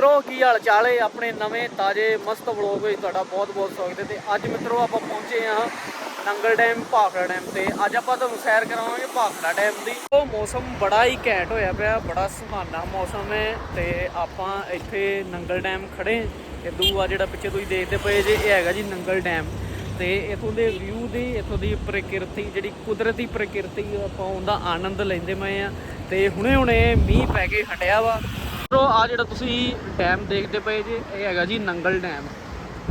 ਮਿੱਤਰੋ, ਕੀ ਹਾਲ ਚਾਲ ਹੈ ਆਪਣੇ ਨਵੇਂ ਤਾਜ਼ੇ ਮਸਤ ਵਲੌਗ ਵਿੱਚ ਤੁਹਾਡਾ ਬਹੁਤ-ਬਹੁਤ ਸਵਾਗਤ ਹੈ ਤੇ ਅੱਜ ਮਿੱਤਰੋ ਆਪਾਂ ਪਹੁੰਚੇ ਹਾਂ ਨੰਗਲ ਡੈਮ, ਭਾਖੜਾ ਡੈਮ ਤੇ। ਅੱਜ ਆਪਾਂ ਤੁਹਾਨੂੰ ਸੈਰ ਕਰਾਵਾਂਗੇ ਭਾਖੜਾ ਡੈਮ ਦੀ। ਉਹ ਮੌਸਮ ਬੜਾ ਹੀ ਘੈਂਟ ਹੋਇਆ ਪਿਆ, ਬੜਾ ਸੁਹਾਨਾ ਮੌਸਮ ਹੈ ਤੇ ਆਪਾਂ ਇੱਥੇ ਨੰਗਲ ਡੈਮ ਖੜੇ ਤੇ ਦੂਆ ਜਿਹੜਾ ਪਿੱਛੇ ਤੁਸੀਂ ਦੇਖਦੇ ਪਏ ਜੇ, ਇਹ ਹੈਗਾ ਜੀ ਨੰਗਲ ਡੈਮ। ਤੇ ਇਥੋਂ ਦੇ ਵਿਊ ਦੀ, ਇਥੋਂ ਦੀ ਪ੍ਰਕਿਰਤੀ, ਜਿਹੜੀ ਕੁਦਰਤੀ ਪ੍ਰਕਿਰਤੀ, ਆਪਾਂ ਉਹਦਾ ਆਨੰਦ ਲੈਂਦੇ ਪਏ ਆ ਤੇ ਹੁਣੇ ਹੁਣੇ ਮੀਂਹ ਪੈ ਕੇ ਹਟਿਆ ਵਾ। ਸੋ ਆ ਜਿਹੜਾ ਤੁਸੀਂ ਡੈਮ ਦੇਖਦੇ ਪਏ ਜੀ, ਇਹ ਹੈਗਾ ਜੀ ਨੰਗਲ ਡੈਮ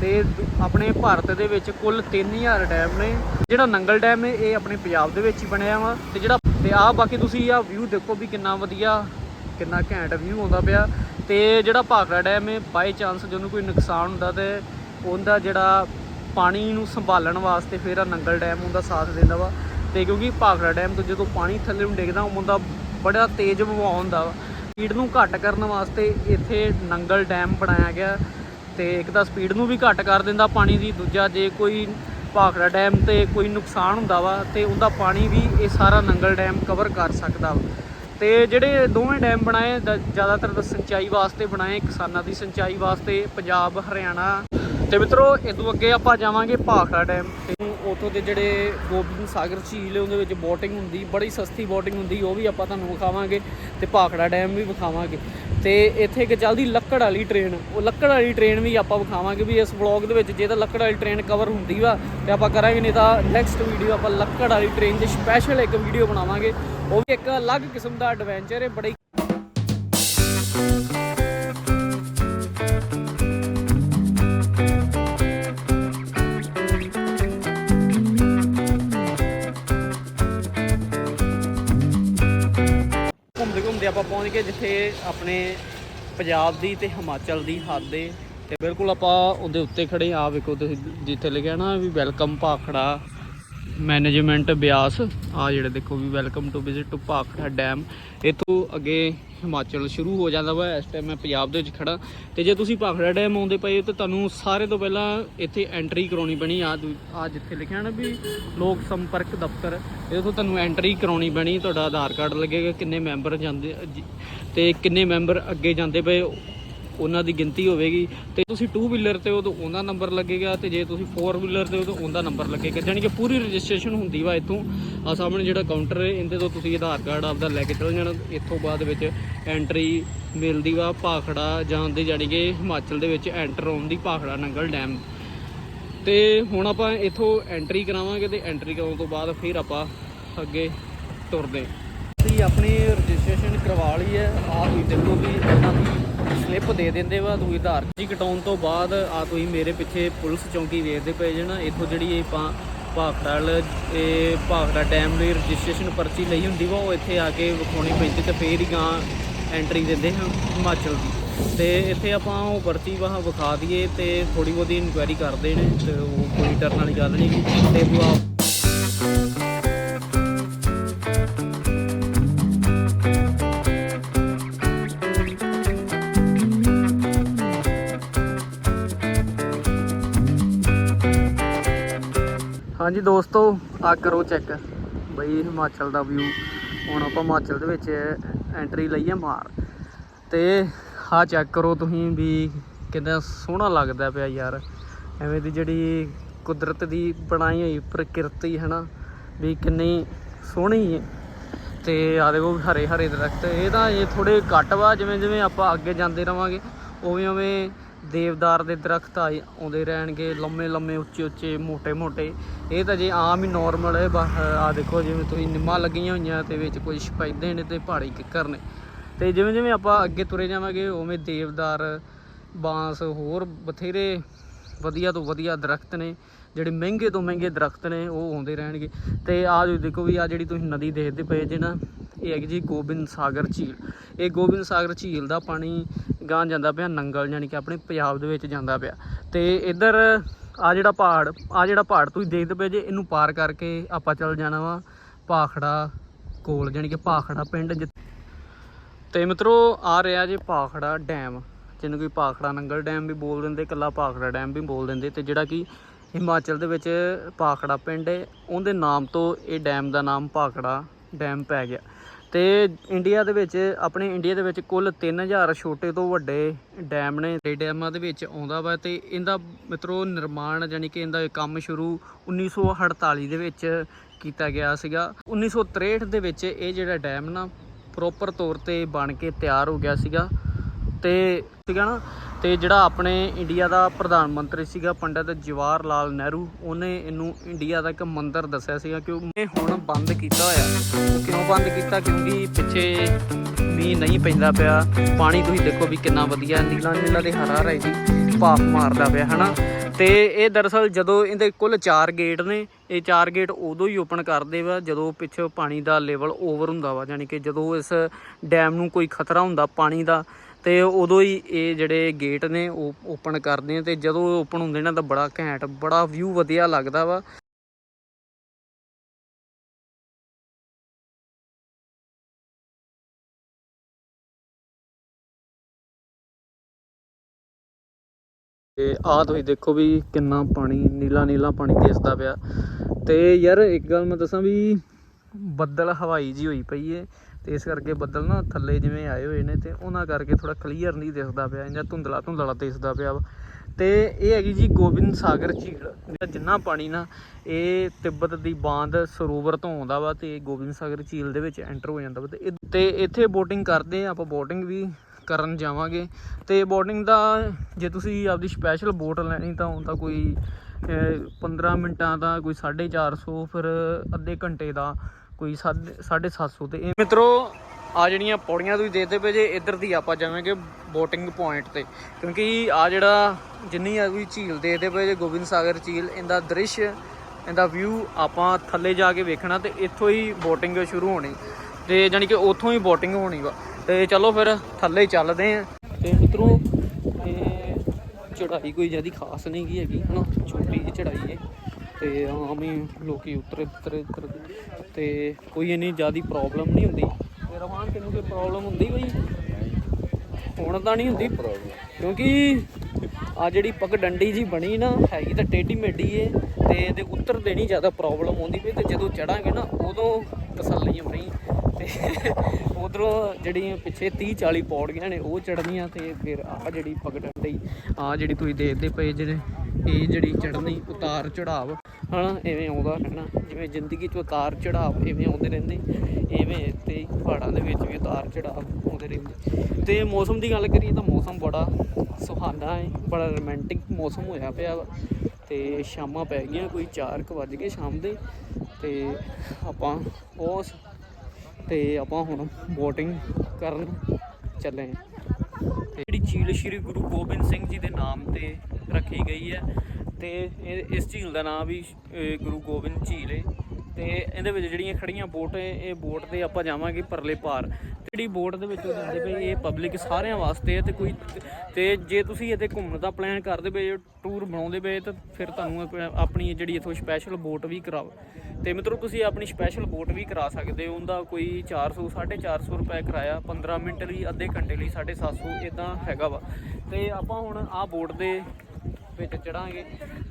ਤੇ ਦ- ਆਪਣੇ ਭਾਰਤ ਦੇ ਵਿੱਚ ਕੁੱਲ 3000 ਡੈਮ ਨੇ। ਜਿਹੜਾ ਨੰਗਲ ਡੈਮ ਹੈ, ਇਹ ਆਪਣੇ ਪੰਜਾਬ ਦੇ ਵਿੱਚ ਹੀ ਬਣਿਆ ਵਾ। ਤੇ ਜਿਹੜਾ, ਤੇ ਆ ਬਾਕੀ ਤੁਸੀਂ ਆ ਵਿਊ ਦੇਖੋ ਵੀ ਕਿੰਨਾ ਵਧੀਆ, ਕਿੰਨਾ ਘੈਂਟ ਵਿਊ ਆਉਂਦਾ ਪਿਆ। ਤੇ ਜਿਹੜਾ ਭਾਖੜਾ ਡੈਮ ਹੈ ਬਾਈ ਚਾਂਸ ਜਦੋਂ ਕੋਈ ਨੁਕਸਾਨ ਹੁੰਦਾ ਤੇ ਉਹਦਾ ਜਿਹੜਾ ਪਾਣੀ ਨੂੰ ਸੰਭਾਲਣ ਵਾਸਤੇ ਫਿਰ ਆ ਨੰਗਲ ਡੈਮ ਉਹਦਾ ਸਾਥ ਦਿੰਦਾ ਵਾ। ਤੇ ਕਿਉਂਕਿ ਭਾਖੜਾ ਡੈਮ ਤੋਂ ਜਦੋਂ ਪਾਣੀ ਥੱਲੇ ਨੂੰ ਡਿੱਗਦਾ ਉਹਦਾ ਬੜਾ ਤੇਜ਼ ਵਹਾਅ ਹੁੰਦਾ ਵਾ। ਸਪੀਡ ਨੂੰ ਘੱਟ ਕਰਨ ਵਾਸਤੇ ਇੱਥੇ ਨੰਗਲ ਡੈਮ ਬਣਾਇਆ ਗਿਆ ਤੇ ਇੱਕ ਤਾਂ ਸਪੀਡ ਨੂੰ ਵੀ ਘੱਟ ਕਰ ਦਿੰਦਾ ਪਾਣੀ ਦੀ, ਦੂਜਾ ਜੇ ਕੋਈ ਭਾਖੜਾ ਡੈਮ ਤੇ ਕੋਈ ਨੁਕਸਾਨ ਹੁੰਦਾ ਵਾ ਤੇ ਉਹਦਾ ਪਾਣੀ ਵੀ ਇਹ ਸਾਰਾ ਨੰਗਲ ਡੈਮ ਕਵਰ ਕਰ ਸਕਦਾ ਵਾ। ਤੇ ਜਿਹੜੇ ਦੋਵੇਂ ਡੈਮ ਬਣਾਏ ਦ- ਜ਼ਿਆਦਾਤਰ ਸਿੰਚਾਈ ਵਾਸਤੇ ਬਣਾਏ, ਕਿਸਾਨਾਂ ਦੀ ਸਿੰਚਾਈ ਵਾਸਤੇ ਪੰਜਾਬ, ਹਰਿਆਣਾ ਤੇ ਮਿੱਤਰੋ ਇਦੋਂ ਅੱਗੇ ਆਪਾਂ ਜਾਵਾਂਗੇ ਭਾਖੜਾ ਡੈਮ ਤੇ ਉਥੋਂ ਦੇ ਜਿਹੜੇ ਗੋਬਿੰਦ ਸਾਗਰ ਝੀਲ ਹੈ, ਉਹਦੇ ਵਿੱਚ ਬੋਟਿੰਗ ਹੁੰਦੀ, ਬੜੀ ਸਸਤੀ ਬੋਟਿੰਗ ਹੁੰਦੀ, ਉਹ ਵੀ ਆਪਾਂ ਤੁਹਾਨੂੰ ਵਿਖਾਵਾਂਗੇ ਤੇ ਭਾਖੜਾ ਡੈਮ ਵੀ ਵਿਖਾਵਾਂਗੇ। ਤੇ ਇੱਥੇ ਇੱਕ ਚੱਲਦੀ ਲੱਕੜ ਵਾਲੀ ਟ੍ਰੇਨ ਉਹ ਲੱਕੜ ਵਾਲੀ ਟ੍ਰੇਨ ਵੀ ਆਪਾਂ ਵਿਖਾਵਾਂਗੇ ਵੀ ਇਸ ਵਲੌਗ ਦੇ ਵਿੱਚ ਜੇ ਤਾਂ ਲੱਕੜ ਵਾਲੀ ਟ੍ਰੇਨ ਕਵਰ ਹੁੰਦੀ ਵਾ ਤੇ ਆਪਾਂ ਕਰਾਂਗੇ, ਨਹੀਂ ਤਾਂ ਨੈਕਸਟ ਵੀਡੀਓ ਆਪਾਂ ਲੱਕੜ ਵਾਲੀ ਟ੍ਰੇਨ ਦੀ ਸਪੈਸ਼ਲ ਇੱਕ ਵੀਡੀਓ ਬਣਾਵਾਂਗੇ। ਉਹ ਵੀ ਇੱਕ ਅਲੱਗ ਕਿਸਮ ਦਾ ਐਡਵੈਂਚਰ ਹੈ, ਬੜੀ ਆਪਾਂ ਪਹੁੰਚ ਗਏ ਜਿੱਥੇ ਆਪਣੇ ਪੰਜਾਬ ਦੀ ਤੇ ਹਿਮਾਚਲ ਦੀ ਹੱਦ। ਦੇ ਤੇ ਬਿਲਕੁਲ ਆਪਾਂ ਉਹਦੇ ਉੱਤੇ ਖੜੇ ਆ ਵੇਖੋ ਤੁਸੀਂ ਜਿੱਥੇ ਲਿਖਿਆ ਨਾ ਵੀ ਵੈਲਕਮ ਭਾਖੜਾ ਮੈਨੇਜਮੈਂਟ ਬਿਆਸ। ਆ ਜਿਹੜੇ ਦੇਖੋ ਵੀ welcome to visit to Bhakra dam. ਇੱਥੋਂ ਅੱਗੇ ਹਿਮਾਚਲ ਸ਼ੁਰੂ ਹੋ ਜਾਂਦਾ ਵਾ, ਇਸ ਟਾਈਮ ਮੈਂ ਪੰਜਾਬ ਦੇ ਵਿੱਚ ਖੜਾ। ਤੇ ਜੇ ਤੁਸੀਂ ਭਾਖੜਾ ਡੈਮ ਆਉਂਦੇ ਪਏ ਹੋ, ਤਾਂ ਤੁਹਾਨੂੰ ਸਾਰੇ ਤੋਂ ਪਹਿਲਾਂ ਇੱਥੇ ਐਂਟਰੀ ਕਰਾਉਣੀ ਪੈਣੀ ਆ। ਆ ਜਿੱਥੇ ਲਿਖਿਆ ਨਾ ਵੀ ਲੋਕ ਸੰਪਰਕ ਦਫ਼ਤਰ ਇੱਥੋਂ ਤੁਹਾਨੂੰ ਐਂਟਰੀ ਕਰਾਉਣੀ ਪੈਣੀ, ਤੁਹਾਡਾ ਆਧਾਰ ਕਾਰਡ ਲੱਗੇਗਾ, ਕਿੰਨੇ ਮੈਂਬਰ ਜਾਂਦੇ ਜੀ- ਤੇ ਕਿੰਨੇ ਮੈਂਬਰ ਅੱਗੇ ਜਾਂਦੇ ਪਏ ਉਹਨਾਂ ਦੀ ਗਿਣਤੀ ਹੋਵੇਗੀ ਤੇ ਤੁਸੀਂ 2 ਵੀਲਰ ਤੇ ਹੋ ਤਾਂ ਉਹਦਾ ਨੰਬਰ ਲੱਗੇਗਾ ਤੇ ਜੇ ਤੁਸੀਂ 4 ਵੀਲਰ ਤੇ ਹੋ ਤਾਂ ਉਹਦਾ ਨੰਬਰ ਲੱਗੇਗਾ। ਜਾਣੀ ਕਿ ਪੂਰੀ ਰਜਿਸਟ੍ਰੇਸ਼ਨ ਹੁੰਦੀ ਵਾ ਇੱਥੋਂ। ਆ ਸਾਹਮਣੇ ਜਿਹੜਾ ਕਾਊਂਟਰ ਹੈ, ਇਹਦੇ ਤੋਂ ਤੁਸੀਂ ਆਧਾਰ ਕਾਰਡ ਆਪਦਾ ਲੈ ਕੇ ਚਲ ਜਾਣਾ। ਇੱਥੋਂ ਬਾਅਦ ਵਿੱਚ ਐਂਟਰੀ ਮਿਲਦੀ ਵਾ ਭਾਖੜਾ ਜਾਣ ਦੀ ਜਾਣੀ ਕਿ ਹਿਮਾਚਲ ਦੇ ਵਿੱਚ ਐਂਟਰ ਹੋਣ ਦੀ ਭਾਖੜਾ ਨੰਗਲ ਡੈਮ ਤੇ ਹੁਣ ਆਪਾਂ ਇੱਥੋਂ ਐਂਟਰੀ ਕਰਾਵਾਂਗੇ ਤੇ ਐਂਟਰੀ ਕਰਾਉਣ ਤੋਂ ਬਾਅਦ ਫਿਰ ਆਪਾਂ ਅੱਗੇ ਤੁਰਦੇ। ਅਸੀਂ ਆਪਣੀ ਰਜਿਸਟ੍ਰੇਸ਼ਨ ਕਰਵਾ ਲਈ ਹੈ, ਆਹ ਤੁਸੀਂ ਦੇਖੋ ਵੀ ਇਹਨਾਂ ਦੀ ਸਲਿੱਪ ਦੇ ਦਿੰਦੇ ਵਾ ਤੁਸੀਂ ਆਧਾਰ ਜੀ ਕਟਾਉਣ ਤੋਂ ਬਾਅਦ ਆ ਤੁਸੀਂ ਮੇਰੇ ਪਿੱਛੇ ਪੁਲਿਸ ਚੌਂਕੀ ਵੇਖਦੇ ਪਏ ਜੇ ਨਾ, ਇੱਥੋਂ ਜਿਹੜੀ ਆਪਾਂ ਭਾਖੜਾ ਇਹ ਭਾਖੜਾ ਡੈਮ ਦੀ ਰਜਿਸਟ੍ਰੇਸ਼ਨ ਪਰਚੀ ਲਈ ਹੁੰਦੀ ਵਾ, ਉਹ ਇੱਥੇ ਆ ਕੇ ਵਿਖਾਉਣੀ ਪੈਂਦੀ ਤੇ ਫੇਰ ਹੀ ਗਾਂ ਐਂਟਰੀ ਦਿੰਦੇ ਹਾਂ ਹਿਮਾਚਲ ਦੀ। ਤੇ ਇੱਥੇ ਆਪਾਂ ਉਹ ਪਰਚੀ ਵਾਹ ਵਿਖਾ ਦਈਏ ਤੇ ਥੋੜੀ ਬਹੁਤੀ ਇਨਕੁਆਇਰੀ ਕਰਦੇ ਨੇ ਤੇ ਉਹ ਕੋਈ ਡਰਨ ਵਾਲੀ ਗੱਲ ਨਹੀਂ ਗੀ। ਤੇ ਉਹ ਹਾਂਜੀ ਦੋਸਤੋ ਆ ਕਰੋ ਚੈੱਕ ਬਈ ਹਿਮਾਚਲ ਦਾ ਵਿਊ ਹੁਣ ਆਪਾਂ ਹਿਮਾਚਲ ਦੇ ਵਿੱਚ ਐਂਟਰੀ ਲਈਏ ਮਾਰ ਤੇ ਆ ਚੈੱਕ ਕਰੋ ਤੁਸੀਂ ਵੀ ਕਿੰਨਾ ਸੋਹਣਾ ਲੱਗਦਾ ਪਿਆ ਯਾਰ। ਐਵੇਂ ਦੀ ਜਿਹੜੀ ਕੁਦਰਤ ਦੀ ਬਣਾਈ ਹੋਈ ਪ੍ਰਕਿਰਤੀ ਹੈ ਨਾ ਵੀ ਕਿੰਨੀ ਸੋਹਣੀ ਹੈ। ਤੇ ਆ ਦੇਖੋ ਹਰੇ ਹਰੇ ਦਰਖਤ। ਇਹ ਤਾਂ ਇਹ ਥੋੜੇ ਘੱਟ ਵਾ ਜਿਵੇਂ ਜਿਵੇਂ ਆਪਾਂ ਅੱਗੇ ਜਾਂਦੇ ਰਵਾਂਗੇ ਉਵੇਂ ਉਵੇਂ ਦੇਵਦਾਰ ਦੇ ਦਰਖਤ ਆਉਂਦੇ ਰਹਿਣਗੇ, ਲੰਮੇ ਲੰਮੇ, ਉੱਚੇ ਉੱਚੇ, ਮੋਟੇ ਮੋਟੇ। ਇਹ ਤਾਂ ਜੇ ਆਮ ਹੀ ਨੋਰਮਲ ਹੈ ਆ ਦੇਖੋ ਜਿਵੇਂ ਤੁਸੀਂ ਨਿੰਮਾਂ ਲੱਗੀਆਂ ਹੋਈਆਂ ਤੇ ਵਿੱਚ ਕੁਝ ਸਪੈਦੇ ਨੇ ਤੇ ਪਹਾੜੀ ਕਿੱਕਰ ਨੇ। ਤੇ ਜਿਵੇਂ ਜਿਵੇਂ ਆਪਾਂ ਅੱਗੇ ਤੁਰੇ ਜਾਵਾਂਗੇ, ਉਵੇਂ ਦੇਵਦਾਰ, ਬਾਂਸ, ਹੋਰ ਬਥੇਰੇ ਵਧੀਆ ਤੋਂ ਵਧੀਆ ਦਰਖਤ ਨੇ। ਜਿਹੜੇ ਮਹਿੰਗੇ ਤੋਂ ਮਹਿੰਗੇ ਦਰਖਤ ਨੇ, ਉਹ ਆਉਂਦੇ ਰਹਿਣਗੇ। ਤੇ ਆ ਜੋ ਦੇਖੋ ਵੀ ਆ ਜਿਹੜੀ ਤੁਸੀਂ ਨਦੀ ਦੇਖਦੇ ਪਏ ਜੇ ਨਾ, ਇਹ ਹੈਗੀ ਜੀ ਗੋਬਿੰਦ ਸਾਗਰ ਝੀਲ। ਇਹ ਗੋਬਿੰਦ ਸਾਗਰ ਝੀਲ ਦਾ ਪਾਣੀ ਗਾਂ ਜਾਂਦਾ ਪਿਆ ਨੰਗਲ, ਯਾਨੀ ਕਿ ਆਪਣੇ ਪੰਜਾਬ ਦੇ ਵਿੱਚ ਜਾਂਦਾ ਪਿਆ। ਤੇ ਇੱਧਰ ਆ ਜਿਹੜਾ ਪਹਾੜ, ਆ ਜਿਹੜਾ ਪਹਾੜ ਤੁਸੀਂ ਦੇਖਦੇ ਪਏ ਜੇ, ਇਹਨੂੰ ਪਾਰ ਕਰਕੇ ਆਪਾਂ ਚੱਲ ਜਾਣਾ ਵਾ ਭਾਖੜਾ ਕੋਲ, ਯਾਨੀ ਕਿ ਭਾਖੜਾ ਪਿੰਡ ਜਿੱਥੇ ਤੇ ਮਿੱਤਰੋ, ਆ ਰਿਹਾ ਜੇ ਭਾਖੜਾ ਡੈਮ। ਜਿਹਨੂੰ ਕੋਈ ਭਾਖੜਾ ਨੰਗਲ ਡੈਮ ਵੀ ਬੋਲ ਦਿੰਦੇ ਕੱਲਾ ਭਾਖੜਾ ਡੈਮ ਵੀ ਬੋਲ ਦਿੰਦੇ। ਤੇ ਜਿਹੜਾ ਕਿ ਹਿਮਾਚਲ ਦੇ ਵਿੱਚ ਭਾਖੜਾ ਪਿੰਡ ਹੈ। ਉਹਦੇ ਨਾਮ ਤੋਂ ਇਹ ਡੈਮ ਦਾ ਨਾਮ ਭਾਖੜਾ ਡੈਮ ਪੈ ਗਿਆ। ਤੇ ਇੰਡੀਆ ਦੇ ਵਿੱਚ, ਆਪਣੇ ਇੰਡੀਆ ਦੇ ਵਿੱਚ ਕੁੱਲ 3000 ਛੋਟੇ ਤੋਂ ਵੱਡੇ ਡੈਮ ਨੇ। ਤੇ ਡੈਮਾਂ ਦੇ ਵਿੱਚ ਆਉਂਦਾ ਵਾ ਤੇ ਇਹਦਾ ਮਿੱਤਰੋ ਨਿਰਮਾਣ ਯਾਨੀ ਕਿ ਇਹਦਾ ਕੰਮ ਸ਼ੁਰੂ 1948 ਦੇ ਵਿੱਚ ਕੀਤਾ ਗਿਆ ਸੀਗਾ। 1963 ਦੇ ਵਿੱਚ ਇਹ ਜਿਹੜਾ ਡੈਮ ਨਾ ਪ੍ਰੋਪਰ ਤੌਰ ਤੇ ਬਣ ਕੇ ਤਿਆਰ ਹੋ ਗਿਆ ਸੀਗਾ। ਤੇ ਸੀਗਾ ਨਾ? ਤੇ ਜਿਹੜਾ ਆਪਣੇ ਇੰਡੀਆ ਦਾ ਪ੍ਰਧਾਨ ਮੰਤਰੀ ਸੀਗਾ ਪੰਡਿਤ ਜਵਾਹਰ ਲਾਲ ਨਹਿਰੂ, ਉਹਨੇ ਇਹਨੂੰ ਇੰਡੀਆ ਦਾ ਇੱਕ ਮੰਦਿਰ ਦੱਸਿਆ ਸੀਗਾ ਕਿ ਉਹ ਹੁਣ ਬੰਦ ਕੀਤਾ ਹੋਇਆ। ਕਿਉਂ ਬੰਦ ਕੀਤਾ? ਕਿਉਂਕਿ ਪਿੱਛੇ ਮੀਂਹ ਨਹੀਂ ਪੈਂਦਾ ਪਿਆ। ਪਾਣੀ ਤੁਸੀਂ ਦੇਖੋ ਵੀ ਕਿੰਨਾ ਵਧੀਆ ਨੀਲਾ ਨੀਲਾ ਦੇ ਹਰਾ ਰਹੀ ਜੀ ਭਾਫ ਮਾਰਦਾ ਪਿਆ, ਹਨਾ? ਤੇ ਇਹ ਦਰਅਸਲ ਜਦੋਂ ਇਹਦੇ ਕੁੱਲ 4 ਗੇਟ ਨੇ, ਇਹ 4 ਗੇਟ ਉਦੋਂ ਹੀ ਓਪਨ ਕਰਦੇ ਵਾ, ਜਦੋਂ ਪਿੱਛੇ ਪਾਣੀ ਦਾ ਲੈਵਲ ਓਵਰ ਹੁੰਦਾ ਵਾ। ਯਾਨੀ ਕਿ ਜਦੋਂ ਇਸ ਡੈਮ ਨੂੰ ਕੋਈ ਖਤਰਾ ਹੁੰਦਾ ਪਾਣੀ ਦਾ ਤੇ ਉਦੋਂ ਹੀ ਇਹ ਜਿਹੜੇ ਗੇਟ ਨੇ ਉਹ ਓਪਨ ਕਰਦੇ ਆ ਤੇ ਜਦੋਂ ਓਪਨ ਹੁੰਦੇ ਨੇ ਤਾਂ ਬੜਾ ਘੈਂਟ, ਬੜਾ ਵਿਊ ਵਧੀਆ ਲੱਗਦਾ ਵਾ। ਤੇ ਆਹ ਤੁਸੀਂ ਦੇਖੋ ਵੀ ਕਿੰਨਾ ਪਾਣੀ ਨੀਲਾ ਨੀਲਾ ਪਾਣੀ ਦਿਸਦਾ ਪਿਆ। ਤੇ ਯਾਰ ਇੱਕ ਗੱਲ ਮੈਂ ਦੱਸਾਂ ਵੀ ਬੱਦਲ ਹਵਾਈ ਜੀ ਹੋਈ ਪਈ ਏ ਤੇ ਇਸ ਕਰਕੇ ਬੱਦਲ ਨਾ ਥੱਲੇ ਜਿਵੇਂ ਆਏ ਹੋਏ ਨੇ ਤੇ ਉਹਨਾਂ ਕਰਕੇ ਥੋੜਾ ਕਲੀਅਰ ਨਹੀਂ ਦਿਸਦਾ ਪਿਆ ਜਾਂ ਧੁੰਦਲਾ ਧੁੰਦਲਾ ਦਿਸਦਾ ਪਿਆ ਵਾ। ਤੇ ਇਹ ਹੈਗੀ ਜੀ ਗੋਬਿੰਦ ਸਾਗਰ ਝੀਲ ਇਹਦਾ ਜਿੰਨਾ ਪਾਣੀ ਨਾ ਇਹ ਤਿੱਬਤ ਦੀ ਬਾਂਦ ਸਰੋਵਰ ਤੋਂ ਆਉਂਦਾ ਵਾ ਤੇ ਗੋਬਿੰਦ ਸਾਗਰ ਝੀਲ ਦੇ ਵਿੱਚ ਐਂਟਰ ਹੋ ਜਾਂਦਾ ਵਾ ਤੇ ਇੱਥੇ ਬੋਟਿੰਗ ਕਰਦੇ ਆ ਆਪਾਂ ਬੋਟਿੰਗ ਵੀ ਕਰਨ ਜਾਵਾਂਗੇ। ਤੇ ਬੋਟਿੰਗ ਦਾ ਜੇ ਤੁਸੀਂ ਆਪਦੀ ਸਪੈਸ਼ਲ ਬੋਟ ਲੈਣੀ ਤਾਂ ਉਹ ਤਾਂ ਕੋਈ ਅਹ, 15 ਮਿੰਟਾਂ ਦਾ ਕੋਈ 450 ਫਿਰ ਅੱਧੇ ਘੰਟੇ ਦਾ ਕੋਈ 750 ਤੇ ਇਹ ਮਿੱਤਰੋ, ਆ ਜਿਹੜੀਆਂ ਪੌੜੀਆਂ ਤੁਸੀਂ ਦੇਖਦੇ ਪਏ ਜੇ, ਇੱਧਰ ਦੀ ਆਪਾਂ ਜਾਵਾਂਗੇ ਬੋਟਿੰਗ ਪੁਆਇੰਟ ਤੇ। ਕਿਉਂਕਿ ਆ ਜਿਹੜਾ ਜਿੰਨੀ ਆ ਵੀ ਝੀਲ ਦੇਖਦੇ ਪਏ ਜੇ, ਗੋਬਿੰਦ ਸਾਗਰ ਝੀਲ, ਇਹਦਾ ਦ੍ਰਿਸ਼, ਇਹਦਾ ਵਿਊ ਆਪਾਂ ਥੱਲੇ ਜਾ ਕੇ ਵੇਖਣਾ ਤੇ ਇੱਥੋਂ ਹੀ ਬੋਟਿੰਗ ਸ਼ੁਰੂ ਹੋਣੀ। ਤੇ ਜਾਨੀ ਕਿ ਉੱਥੋਂ ਹੀ ਬੋਟਿੰਗ ਹੋਣੀ ਵਾ। ਤੇ ਚਲੋ ਫਿਰ, ਥੱਲੇ ਚੱਲਦੇ ਆਂ। ਤੇ ਮਿੱਤਰੋ, ਇਹ ਚੜਾਈ ਕੋਈ ਜਿਆਦੀ ਖਾਸ ਨਹੀਂ ਕੀ ਹੈਗੀ, ਹਨਾ? ਛੋਟੀ ਜਿਹੀ ਚੜਾਈ ਹੈ ਤੇ ਆਮ ਹੀ ਲੋਕੀ ਉਤਰੇ ਉਤਰੇ ਉਤਰਦੇ ਤੇ ਕੋਈ ਇੰਨੀ ਜਿਆਦੀ ਪ੍ਰੋਬਲਮ ਨਹੀਂ ਹੁੰਦੀ। ਤੇ ਰਵਾਨ ਤੈਨੂੰ ਕੋਈ ਪ੍ਰੋਬਲਮ ਹੁੰਦੀ ਬਈ ਹੁਣ ਤਾਂ ਨਹੀਂ ਹੁੰਦੀ। ਪ੍ਰੋਬਲਮ ਕਿਉਂਕਿ ਆ ਜਿਹੜੀ ਪੱਗ ਡੰਡੀ ਜੀ ਬਣੀ ਨਾ, ਹੈਗੀ ਤਾਂ ਟੇਢੀ ਮੇਢੀ ਏ ਤੇ ਇਹਦੇ ਉੱਤਰ ਦੇ ਨਹੀਂ ਜ਼ਿਆਦਾ ਪ੍ਰੋਬਲਮ ਆਉਂਦੀ ਪਈ ਤੇ ਜਦੋਂ ਚੜਾਂਗੇ ਨਾ, ਉਦੋਂ ਤਸੱਲੀ ਹੋਣੀ ਤੇ ਉਧਰੋਂ ਜਿਹੜੀਆਂ ਪਿੱਛੇ 30 40 ਪੌੜੀਆਂ ਨੇ, ਉਹ ਚੜਨੀਆਂ ਤੇ ਫਿਰ ਆ ਜਿਹੜੀ ਪਗਡੰਡੀ ਆ ਜਿਹੜੀ ਤੁਸੀਂ ਦੇਖਦੇ ਪਏ ਜਿਹੜੇ ਇਹ ਜਿਹੜੀ ਚੜ੍ਹਨੀ, ਉਤਾਰ ਚੜਾਵ ਹਨਾ, ਐਵੇਂ ਆਉਂਦਾ ਰਹਿਣਾ। ਜਿਵੇਂ ਜ਼ਿੰਦਗੀ 'ਚ ਉਤਾਰ ਚੜਾਵ ਐਵੇਂ ਆਉਂਦੇ ਰਹਿੰਦੇ। ਐਵੇਂ ਤੇ ਪਹਾੜਾਂ ਦੇ ਵਿੱਚ ਵੀ ਉਤਾਰ ਚੜਾਵ ਆਉਂਦੇ ਰਹਿੰਦੇ। ਤੇ ਮੌਸਮ ਦੀ ਗੱਲ ਕਰੀਏ ਤਾਂ ਮੌਸਮ ਬੜਾ ਸੁਹਾਨਾ ਹੈ ਬੜਾ ਰੋਮਾਂਟਿਕ ਮੌਸਮ ਹੋਇਆ ਪਿਆ ਵਾ। ਤੇ ਸ਼ਾਮਾਂ ਪੈ ਗਈਆਂ, ਕੋਈ 4 ਵੱਜ ਗਏ ਸ਼ਾਮ ਦੇ। ਤੇ ਆਪਾਂ ਉਸ ਤੇ ਆਪਾਂ ਹੁਣ ਬੋਟਿੰਗ ਕਰਨ ਚੱਲੇ ਹਾਂ ਝੀਲ ਸ਼੍ਰੀ ਗੁਰੂ ਗੋਬਿੰਦ ਸਿੰਘ ਜੀ ਦੇ ਨਾਮ ਤੇ ਰੱਖੀ ਗਈ ਹੈ ਤੇ ਇਹ ਇਸ ਝੀਲ ਦਾ ਨਾਮ ਵੀ ਗੁਰੂ ਗੋਬਿੰਦ ਝੀਲ ਹੈ। ਤੇ ਇਹਦੇ ਵਿੱਚ ਜਿਹੜੀਆਂ ਖੜੀਆਂ ਬੋਟ, ਇਹ ਬੋਟ ਤੇ ਆਪਾਂ ਜਾਵਾਂਗੇ ਪਰਲੇ ਪਾਰ। ਜਿਹੜੀ ਬੋਟ ਦੇ ਵਿੱਚ ਉਹ ਪਏ ਇਹ ਪਬਲਿਕ ਸਾਰਿਆਂ ਵਾਸਤੇ ਹੈ ਤੇ ਕੋਈ ਤੇ ਜੇ ਤੁਸੀਂ ਇੱਥੇ ਘੁੰਮਣ ਦਾ ਪਲਾਨ ਕਰਦੇ ਪਏ ਟੂਰ ਬਣਾਉਂਦੇ ਪਏ, ਤਾਂ ਫਿਰ ਤੁਹਾਨੂੰ ਆਪਣੀ ਜਿਹੜੀ ਇਥੋਂ ਸਪੈਸ਼ਲ ਬੋਟ ਵੀ ਕਰਾਓ। ਤੇ ਮਿੱਤਰੋ, ਤੁਸੀਂ ਆਪਣੀ ਸਪੈਸ਼ਲ ਬੋਟ ਵੀ ਕਰਾ ਸਕਦੇ ਹੋ। ਉਹਦਾ ਕੋਈ 400 450 ਰੁਪਏ ਕਿਰਾਇਆ 15 ਮਿੰਟ ਲਈ, ਅੱਧੇ ਘੰਟੇ ਲਈ 750 ਇਦਾਂ ਹੈਗਾ ਵਾ। ਤੇ ਆਪਾਂ ਹੁਣ ਆਹ ਬੋਟ ਦੇ ਵਿੱਚ ਚੜਾਂਗੇ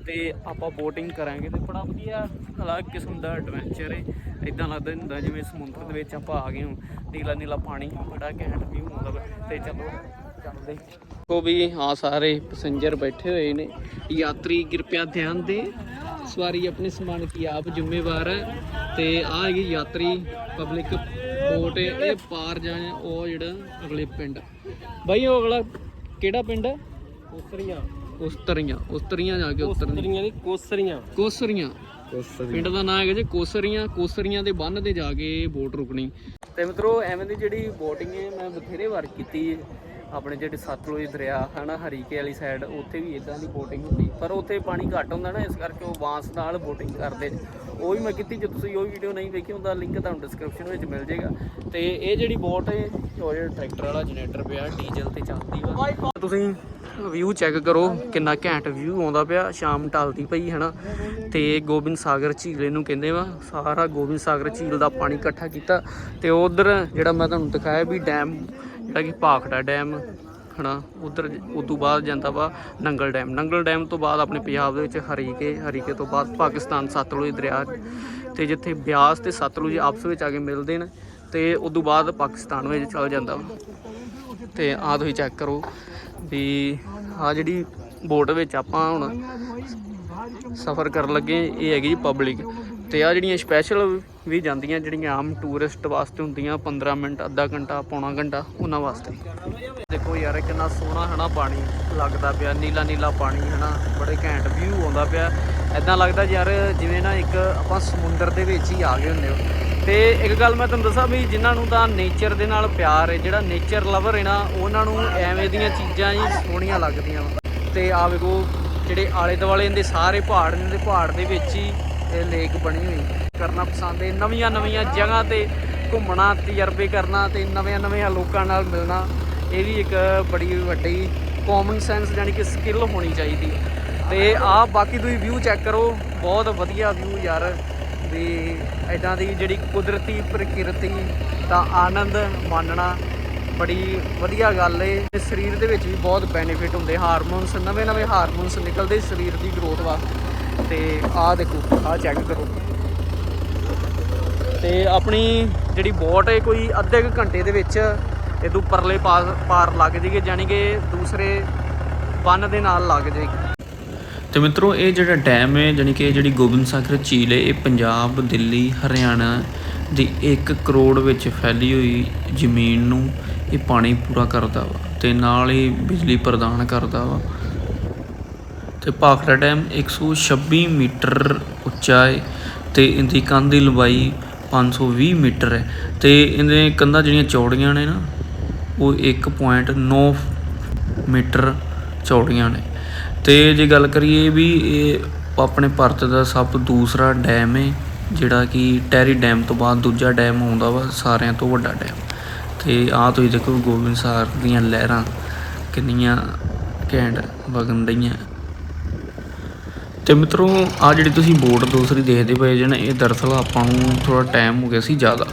ਤੇ ਆਪਾਂ ਬੋਟਿੰਗ ਕਰਾਂਗੇ ਤੇ ਬੜਾ ਵਧੀਆ ਅਲੱਗ ਕਿਸਮ ਦਾ ਐਡਵੈਂਚਰ ਹੈ ਇਦਾਂ ਲੱਗਦਾ ਹੁੰਦਾ ਜਿਵੇਂ ਸਮੁੰਦਰ ਦੇ ਵਿੱਚ ਆਪਾਂ ਆ ਗਏ ਹਾਂ ਨੀਲਾ ਨੀਲਾ ਪਾਣੀ, ਬੜਾ ਘੈਂਟ ਵਿਊ ਹੁੰਦਾ ਵਾ ਤੇ ਚਲੋ, ਚੱਲਦੇ। ਕੋ ਵੀ ਹਾਂ ਸਾਰੇ ਪੈਸੇਂਜਰ ਬੈਠੇ ਹੋਏ ਨੇ। ਯਾਤਰੀ ਕਿਰਪਿਆ ਧਿਆਨ ਦੇ। ਸਵਾਰੀ ਆਪਣੇ ਸਮਾਨ ਕੀ ਆਪ ਜ਼ਿੰਮੇਵਾਰ ਹੈ। ਤੇ ਆ ਹੈਗੀ ਯਾਤਰੀ ਪਬਲਿਕ ਬੋਟ ਇਹ ਪਾਰ ਜਾਣ, ਉਹ ਜਿਹੜਾ ਅਗਲੇ ਪਿੰਡ। ਬਾਈ, ਉਹ ਅਗਲਾ ਕਿਹੜਾ ਪਿੰਡ ਹੈ? ਕੋਸਰੀਆਂ। ਉਸਤਰੀਆਂ ਉਸਤਰੀਆਂ ਜਾ ਕੇ ਉਤਰਨੀ ਕੋਸਰੀਆਂ ਦੀ ਕੋਸਰੀਆਂ। ਕੋਸਰੀਆਂ। ਪਿੰਡ ਦਾ ਨਾਮ ਹੈਗਾ ਜੀ ਕੋਸਰੀਆਂ ਕੋਸਰੀਆਂ ਦੇ ਬੰਨ ਤੇ ਜਾ ਕੇ ਬੋਟ ਰੁਕਣੀ। ਤੇ ਮਿੱਤਰੋ ਐਵੇਂ ਦੀ ਜਿਹੜੀ ਬੋਟਿੰਗ ਹੈ ਮੈਂ ਬਥੇਰੇ ਵਾਰ ਕੀਤੀ ਹੈ। ਆਪਣੇ ਜਿਹੜੇ ਸਤਲੁਜ ਦਰਿਆ ਹਨਾ ਹਰੀਕੇ ਵਾਲੀ ਸਾਈਡ ਉੱਥੇ ਵੀ ਇਦਾਂ ਦੀ ਬੋਟਿੰਗ ਹੁੰਦੀ। ਪਰ ਉੱਥੇ ਪਾਣੀ ਘੱਟ ਹੁੰਦਾ ਨਾ ਇਸ ਕਰਕੇ ਉਹ ਬਾਂਸ ਨਾਲ ਬੋਟਿੰਗ ਕਰਦੇ ਨੇ। ਉਹ ਵੀ ਮੈਂ ਕੀਤੀ ਜੇ ਤੁਸੀਂ ਉਹ ਵੀਡੀਓ ਨਹੀਂ ਵੇਖੀ ਉਹਦਾ ਲਿੰਕ ਤੁਹਾਨੂੰ ਡਿਸਕ੍ਰਿਪਸ਼ਨ ਵਿੱਚ ਮਿਲ ਜਾਏਗਾ। ਤੇ ਇਹ ਜਿਹੜੀ ਬੋਟ ਹੈ ਉਹ ਜਿਹੜਾ ਟਰੈਕਟਰ ਵਾਲਾ ਜਨਰੇਟਰ ਪਿਆ ਡੀਜ਼ਲ ਤੇ ਚੱਲਦੀ ਵਾ ਤੁਸੀਂ ਵਿਊ ਚੈੱਕ ਕਰੋ, ਕਿੰਨਾ ਘੈਂਟ ਵਿਊ ਆਉਂਦਾ ਪਿਆ, ਸ਼ਾਮ ਢਲਦੀ ਪਈ ਹੈ ਨਾ ਤੇ ਗੋਬਿੰਦ ਸਾਗਰ ਝੀਲ ਇਹਨੂੰ ਕਹਿੰਦੇ ਵਾ, ਸਾਰਾ ਗੋਬਿੰਦ ਸਾਗਰ ਝੀਲ ਦਾ ਪਾਣੀ ਇਕੱਠਾ ਕੀਤਾ। ਤੇ ਉਧਰ ਜਿਹੜਾ ਮੈਂ ਤੁਹਾਨੂੰ ਦਿਖਾਇਆ ਵੀ ਡੈਮ, ਜਿਹੜਾ ਕਿ ਭਾਖੜਾ ਡੈਮ, ਹਨਾ? ਉਧਰ ਤੋਂ ਬਾਅਦ ਜਾਂਦਾ ਵਾ ਨੰਗਲ ਡੈਮ। ਨੰਗਲ ਡੈਮ ਤੋਂ ਬਾਅਦ ਆਪਣੇ ਪੰਜਾਬ ਦੇ ਵਿੱਚ ਹਰੀਕੇ ਹਰੀਕੇ ਤੋਂ ਬਾਅਦ ਪਾਕਿਸਤਾਨ ਸਤਲੁਜ ਦਰਿਆ ਤੇ ਜਿੱਥੇ ਬਿਆਸ ਤੇ ਸਤਲੁਜ ਆਪਸ ਵਿੱਚ ਆ ਕੇ ਮਿਲਦੇ ਨੇ। ਤੇ ਉਸ ਤੋਂ ਬਾਅਦ ਪਾਕਿਸਤਾਨ ਵਿੱਚ ਚਲ ਜਾਂਦਾ ਵਾ। ਤੇ ਆ ਤੁਸੀਂ ਚੈੱਕ ਕਰੋ ਵੀ ਆ ਜਿਹੜੀ ਬੋਟ ਵਿੱਚ ਆਪਾਂ ਹੁਣ ਸਫ਼ਰ ਕਰਨ ਲੱਗੇ, ਇਹ ਹੈਗੀ ਪਬਲਿਕ ਤੇ ਆ ਜਿਹੜੀਆਂ ਸਪੈਸ਼ਲ ਵੀ ਜਾਂਦੀਆਂ, ਜਿਹੜੀਆਂ ਆਮ ਟੂਰਿਸਟ ਵਾਸਤੇ ਹੁੰਦੀਆਂ 15 ਮਿੰਟ, ਅੱਧਾ ਘੰਟਾ, ਪੌਣਾ ਘੰਟਾ, ਉਹਨਾਂ ਵਾਸਤੇ। ਦੇਖੋ ਯਾਰ ਕਿੰਨਾ ਸੋਹਣਾ ਹਨਾ ਪਾਣੀ। ਲੱਗਦਾ ਪਿਆ ਨੀਲਾ ਨੀਲਾ ਪਾਣੀ ਹਨਾ ਬੜੇ ਘੈਂਟ ਵਿਊ ਆਉਂਦਾ ਪਿਆ। ਐਦਾਂ ਲੱਗਦਾ ਯਾਰ ਜਿਵੇਂ ਨਾ ਇੱਕ ਆਪਾਂ ਸਮੁੰਦਰ ਦੇ ਵਿੱਚ ਹੀ ਆ ਗਏ ਹੁੰਦੇ ਹੋ। ਤੇ ਇੱਕ ਗੱਲ ਮੈਂ ਤੁਹਾਨੂੰ ਦੱਸਾਂ ਵੀ ਜਿਨ੍ਹਾਂ ਨੂੰ ਤਾਂ ਨੇਚਰ ਦੇ ਨਾਲ ਪਿਆਰ ਹੈ, ਜਿਹੜਾ ਨੇਚਰ ਲਵਰ ਹੈ ਨਾ, ਉਹਨਾਂ ਨੂੰ ਐਵੇਂ ਦੀਆਂ ਚੀਜ਼ਾਂ ਹੀ ਸੋਹਣੀਆਂ ਲੱਗਦੀਆਂ ਵਾ। ਤੇ ਆ ਵੇਖੋ, ਜਿਹੜੇ ਆਲੇ ਦੁਆਲੇ ਦੇ ਸਾਰੇ ਪਹਾੜ ਨੇ ਤੇ ਪਹਾੜ ਦੇ ਵਿੱਚ ਹੀ ਇਹ ਲੇਕ ਬਣੀ ਹੋਈ ਕਰਨਾ ਪਸੰਦ ਹੈ ਨਵੀਆਂ ਨਵੀਆਂ ਜਗ੍ਹਾ ਤੇ ਘੁੰਮਣਾ, ਤਜਰਬੇ ਕਰਨਾ ਤੇ ਨਵੇਂ ਨਵੇਂ ਲੋਕਾਂ ਨਾਲ ਮਿਲਣਾ, ਇਹ ਵੀ ਇੱਕ ਬੜੀ ਵੱਡੀ ਕਾਮਨ ਸੈਂਸ ਯਾਨੀ ਕਿ ਸਕਿੱਲ ਹੋਣੀ ਚਾਹੀਦੀ ਹੈ। ਤੇ ਆ ਬਾਕੀ ਤੁਸੀਂ ਵਿਊ ਚੈੱਕ ਕਰੋ, ਬਹੁਤ ਵਧੀਆ ਵਿਊ ਯਾਰ। ਵੀ ਐਦਾਂ ਦੀ ਜਿਹੜੀ ਕੁਦਰਤੀ ਪ੍ਰਕਿਰਤੀ ਦਾ ਆਨੰਦ ਮਾਣਨਾ ਬੜੀ ਵਧੀਆ ਗੱਲ ਏ। ਤੇ ਸਰੀਰ ਦੇ ਵਿੱਚ ਵੀ ਬਹੁਤ ਬੈਨੀਫਿਟ ਹੁੰਦੇ ਹਾਰਮੋਨਸ ਨਵੇਂ ਨਵੇਂ ਹਾਰਮੋਨਸ ਨਿਕਲਦੇ ਸਰੀਰ ਦੀ ਗਰੋਥ ਵਾਸਤੇ। ਤੇ ਆਹ ਦੇਖੋ ਆਹ ਚੈੱਕ ਕਰੋ। ਤੇ ਆਪਣੀ ਜਿਹੜੀ ਬੋਟ ਹੈ ਕੋਈ ਅੱਧੇ ਕੁ ਘੰਟੇ ਦੇ ਵਿੱਚ ਇਹਦੂ ਪਰਲੇ ਪਾਰ ਪਾਰ ਲੱਗ ਜੇਗੀ ਜਾਨੀ ਕਿ ਦੂਸਰੇ ਬੰਨ ਦੇ ਨਾਲ ਲੱਗ ਜੇਗੀ ਤੇ ਮਿੱਤਰੋ, ਇਹ ਜਿਹੜਾ ਡੈਮ ਹੈ, ਜਾਣੀ ਕਿ ਜਿਹੜੀ ਗੋਬਿੰਦ ਸਾਗਰ ਝੀਲ ਹੈ, ਇਹ ਪੰਜਾਬ, ਦਿੱਲੀ, ਹਰਿਆਣਾ ਦੀ 1 ਕਰੋੜ ਵਿੱਚ ਫੈਲੀ ਹੋਈ ਜ਼ਮੀਨ ਨੂੰ ਇਹ ਪਾਣੀ ਪੂਰਾ ਕਰਦਾ ਵਾ ਤੇ ਨਾਲ ਹੀ ਬਿਜਲੀ ਪ੍ਰਦਾਨ ਕਰਦਾ ਵਾ। ਤੇ ਭਾਖੜਾ ਡੈਮ 126 ਮੀਟਰ ਉੱਚਾ ਹੈ ਤੇ ਇਹਦੀ ਕੰਧ ਦੀ ਲੰਬਾਈ 520 ਮੀਟਰ ਹੈ ਤੇ ਇਹਦੇ ਕੰਧਾਂ ਜਿਹੜੀਆਂ ਚੌੜੀਆਂ ਨੇ ਨਾ, ਉਹ 1.9 ਮੀਟਰ ਚੌੜੀਆਂ ਨੇ। ਅਤੇ ਜੇ ਗੱਲ ਕਰੀਏ ਵੀ ਇਹ ਆਪਣੇ ਭਾਰਤ ਦਾ ਸਭ ਤੋਂ ਦੂਸਰਾ ਡੈਮ ਹੈ ਜਿਹੜਾ ਕਿ ਟੈਰੀ ਡੈਮ ਤੋਂ ਬਾਅਦ ਦੂਜਾ ਡੈਮ ਆਉਂਦਾ ਵਾ, ਸਾਰਿਆਂ ਤੋਂ ਵੱਡਾ ਡੈਮ। ਅਤੇ ਆਹ ਤੁਸੀਂ ਦੇਖੋ ਗੋਬਿੰਦ ਸਾਗਰ ਦੀਆਂ ਲਹਿਰਾਂ ਕਿੰਨੀਆਂ ਘੈਂਟ ਵਗਣ ਡਈਆਂ। ਤੇ ਮਿੱਤਰੋ ਆ ਜਿਹੜੀ ਤੁਸੀਂ ਬੋਟ ਦੂਸਰੀ ਦੇਖਦੇ ਪਏ ਜੇ ਨਾ, ਇਹ ਦਰਅਸਲ ਆਪਾਂ ਨੂੰ ਥੋੜਾ ਟਾਈਮ ਹੋ ਗਿਆ ਸੀ ਜ਼ਿਆਦਾ।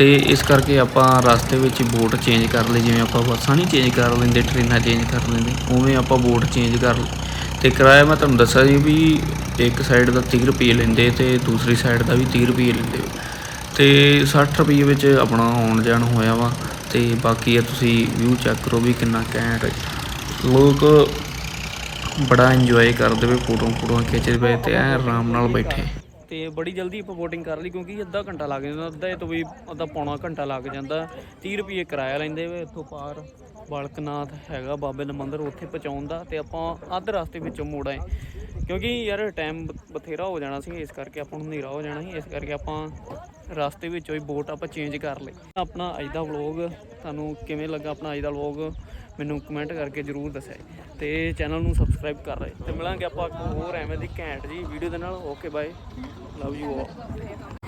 ਤੇ ਇਸ ਕਰਕੇ ਆਪਾਂ ਰਸਤੇ ਵਿੱਚ ਬੋਟ ਚੇਂਜ ਕਰ ਲਈ, ਜਿਵੇਂ ਆਪਾਂ ਬੱਸਾਂ ਨਹੀਂ ਚੇਂਜ ਕਰ ਲੈਂਦੇ, ਟ੍ਰੇਨਾਂ ਚੇਂਜ ਕਰ ਲੈਂਦੇ, ਉਵੇਂ ਆਪਾਂ ਬੋਟ ਚੇਂਜ ਕਰ ਲਈ। ਤੇ ਕਿਰਾਇਆ ਮੈਂ ਤੁਹਾਨੂੰ ਦੱਸਿਆ ਜੀ ਵੀ ਇੱਕ ਸਾਈਡ ਦਾ 30 ਰੁਪਏ ਲੈਂਦੇ ਤੇ ਦੂਸਰੀ ਸਾਈਡ ਦਾ ਵੀ 30 ਰੁਪਏ ਲੈਂਦੇ। ਤੇ 60 ਰੁਪਏ ਵਿੱਚ ਆਪਣਾ ਆਉਣ ਜਾਣ ਹੋਇਆ ਵਾ, ਤੇ ਬਾਕੀ ਆ ਤੁਸੀਂ ਵਿਊ ਚੈੱਕ ਕਰੋ ਵੀ ਕਿੰਨਾ ਘੈਂਟ ਲੋਕ ਬੜਾ ਇੰਜੋਏ ਕਰਦੇ ਵੇ ਫੋਟੋ ਫੋਟੋਆਂ ਖਿੱਚਦੇ ਪਏ ਤੇ ਐ ਆਰਾਮ ਨਾਲ ਬੈਠੇ। ਤੇ ਬੜੀ ਜਲਦੀ ਆਪਾਂ VOTING ਕਰ ਲਈ ਕਿਉਂਕਿ ਅੱਧਾ ਘੰਟਾ ਲੱਗ ਜਾਂਦਾ, ਅੱਧਾ ਤੋਂ ਵੀ ਅੱਧਾ ਪੌਣਾ ਘੰਟਾ ਲੱਗ ਜਾਂਦਾ। 30 ਰੁਪਏ ਕਿਰਾਇਆ ਲੈਂਦੇ ਵੇ ਇੱਥੋਂ ਪਾਰ। ਬਾਲਕਨਾਥ ਹੈਗਾ ਬਾਬੇ ਦਾ ਮੰਦਿਰ, ਉੱਥੇ ਪਹੁੰਚਾਉਣ ਦਾ ਤੇ ਆਪਾਂ ਅੱਧ ਰਸਤੇ ਵਿੱਚੋਂ ਮੁੜ ਆਏ। ਕਿਉਂਕਿ ਯਾਰ ਟਾਈਮ ਬਥੇਰਾ ਹੋ ਜਾਣਾ ਸੀ, ਇਸ ਕਰਕੇ ਆਪਾਂ ਨੂੰ ਹਨੇਰਾ ਹੋ ਜਾਣਾ ਸੀ, ਇਸ ਕਰਕੇ ਆਪਾਂ ਰਸਤੇ ਵਿੱਚੋਂ ਹੀ ਬੋਟ ਆਪਾਂ ਚੇਂਜ ਕਰ ਲਈ ਆਪਣਾ ਅੱਜ ਦਾ ਵਲੌਗ ਤੁਹਾਨੂੰ ਕਿਵੇਂ ਲੱਗਾ ਆਪਣਾ ਅੱਜ ਦਾ ਵਲੌਗ ਮੈਨੂੰ ਕਮੈਂਟ ਕਰਕੇ ਜਰੂਰ ਦੱਸਿਆ ਜੀ। ਤੇ ਚੈਨਲ ਨੂੰ ਸਬਸਕ੍ਰਾਈਬ ਕਰ ਰਹੇ। ਤੇ ਮਿਲਾਂਗੇ ਆਪਾਂ ਹੋਰ ਐਵੇਂ ਦੀ ਘੈਂਟ ਜੀ ਵੀਡੀਓ ਦੇ ਨਾਲ। Okay bye love you all